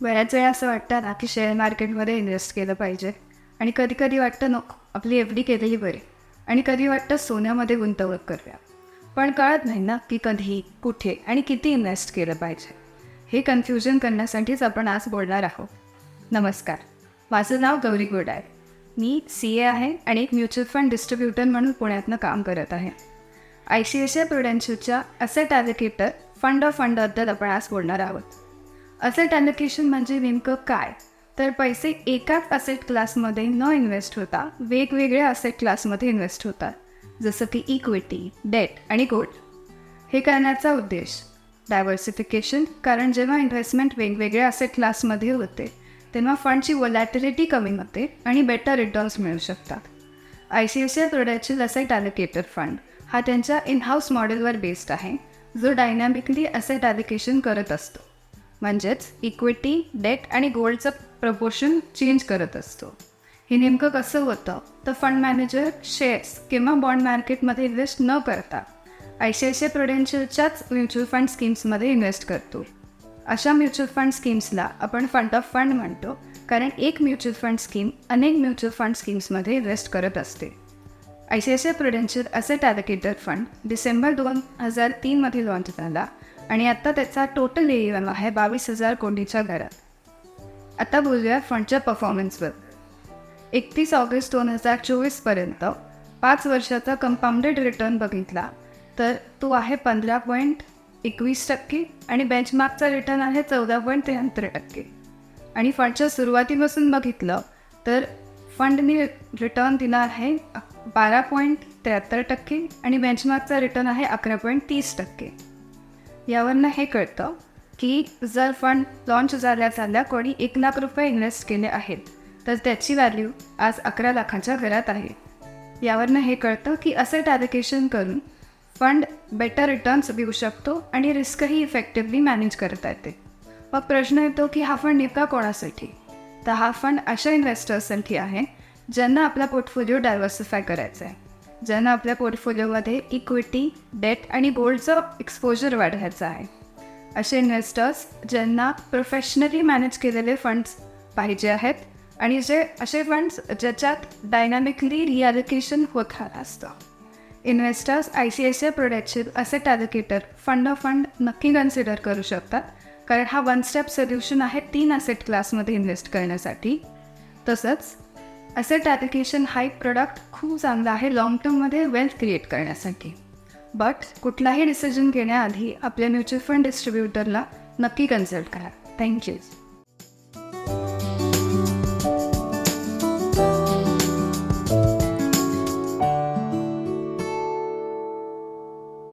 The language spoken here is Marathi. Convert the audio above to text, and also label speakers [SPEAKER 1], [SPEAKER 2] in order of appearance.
[SPEAKER 1] बऱ्याच वेळा असं वाटतं ना की शेअर मार्केटमध्ये इन्व्हेस्ट केलं पाहिजे. आणि कधी कधी वाटतं नको आपली एफ डी केलेली बरी. आणि कधी वाटतं सोन्यामध्ये गुंतवणूक करूया. पण कळत नाही ना की कधी कुठे आणि किती इन्व्हेस्ट केलं पाहिजे. हे कन्फ्युजन करण्यासाठीच आपण आज बोलणार आहोत. नमस्कार. माझं नाव गौरी गोड आहे मी सी ए आहे आणि एक म्युच्युअल फंड डिस्ट्रीब्युटर म्हणून पुण्यातनं काम करत आहे. I C I C I प्रुडेन्शियलच्या asset allocator fund of फंडबद्दल आपण आज बोलणार आहोत. असेट ॲलोकेशन म्हणजे नेमकं काय? तर पैसे एकाच असेट क्लासमध्ये न इन्व्हेस्ट होता वेगवेगळ्या असेट क्लासमध्ये इन्व्हेस्ट होतात. जसं की इक्विटी डेट आणि गोल्ड हे करण्याचा उद्देश. डायव्हर्सिफिकेशन कारण जेव्हा इन्व्हेस्टमेंट वेगवेगळ्या असेट क्लासमध्ये होते तेव्हा फंडची वॉलॅटिलिटी कमी होते आणि बेटर रिटर्न्स मिळू शकतात. I C I C I प्रोडक्टचे असेट ॲलोकेटर फंड हा त्यांच्या इन हाऊस मॉडेलवर बेस्ड आहे जो डायनॅमिकली असेट ॲलोकेशन करत असतो. म्हणजेच इक्विटी डेट आणि गोल्डचं प्रपोर्शन चेंज करत असतो. हे नेमकं कसं होतं? तर फंड मॅनेजर शेअर्स किंवा बॉन्ड मार्केटमध्ये इन्व्हेस्ट न करता आय प्रोडेन्शियलच्याच म्युच्युअल फंड स्कीम्समध्ये इन्व्हेस्ट करतो. अशा म्युच्युअल फंड स्कीम्सला आपण फंड ऑफ फंड म्हणतो कारण एक म्युच्युअल फंड स्कीम अनेक म्युच्युअल फंड स्कीम्समध्ये इन्व्हेस्ट करत असते. I C I C I Prudential asset allocator fund December दोन हजार तीनमध्ये लॉन्च झाला. आणि आत्ता त्याचा टोटल ए एम आहे बावीस हजार कोटीच्या घरात. आता बोलूया फंडच्या परफॉर्मन्सवर एकतीस ऑगस्ट दोन हजार चोवीसपर्यंत पाच वर्षाचा कंपाऊंडेड रिटर्न बघितला तर तो आहे पंधरा पॉईंट एकवीस टक्के आणि बेंचमार्कचा रिटर्न आहे चौदा पॉईंट त्र्याहत्तर टक्के. आणि फंडच्या सुरुवातीपासून बघितलं तर फंडने रिटर्न दिला आहे बारा पॉईंट त्र्याहत्तर टक्के आणि बेंचमार्कचा रिटर्न आहे अकरा पॉईंट तीस टक्के. यावरनं हे कळतं की जर फंड लॉन्च झाल्या झाल्या कोणी एक लाख रुपये इन्व्हेस्ट केले आहेत तर त्याची व्हॅल्यू आज अकरा लाखाच्या घरात आहे. यावरनं हे कळतं की असेट ॲलोकेशन करून फंड बेटर रिटर्न्स देऊ शकतो आणि रिस्कही इफेक्टिव्हली मॅनेज करता येते मग प्रश्न येतो की हा फंड नेमका कोणासाठी? तर हा फंड अशा इन्व्हेस्टर्ससाठी आहे ज्यांना आपला पोर्टफोलिओ डायव्हर्सिफाय करायचा आहे ज्यांना आपल्या पोर्टफोलिओमध्ये इक्विटी डेट आणि गोल्डचं एक्सपोजर वाढवायचं आहे. असे इन्व्हेस्टर्स ज्यांना प्रोफेशनली मॅनेज केलेले फंड्स पाहिजे आहेत आणि जे असे फंड्स ज्याच्यात डायनामिकली रिॲलोकेशन होत राहत असतं. Investors I C I C I प्रोडक्टचे asset allocator fund of fund नक्की कन्सिडर करू शकतात कारण हा वन स्टेप सोल्युशन आहे तीन असेट क्लासमध्ये इन्व्हेस्ट करण्यासाठी. तसंच असेट ॲप्लिकेशन हा एक प्रोडक्ट खूप चांगला आहे लाँग टर्ममध्ये वेल्थ क्रिएट करण्यासाठी. बट कुठलाही डिसिजन घेण्याआधी आपल्या म्युच्युअल फंड डिस्ट्रीब्युटरला नक्की कन्सल्ट करा. थँक्यू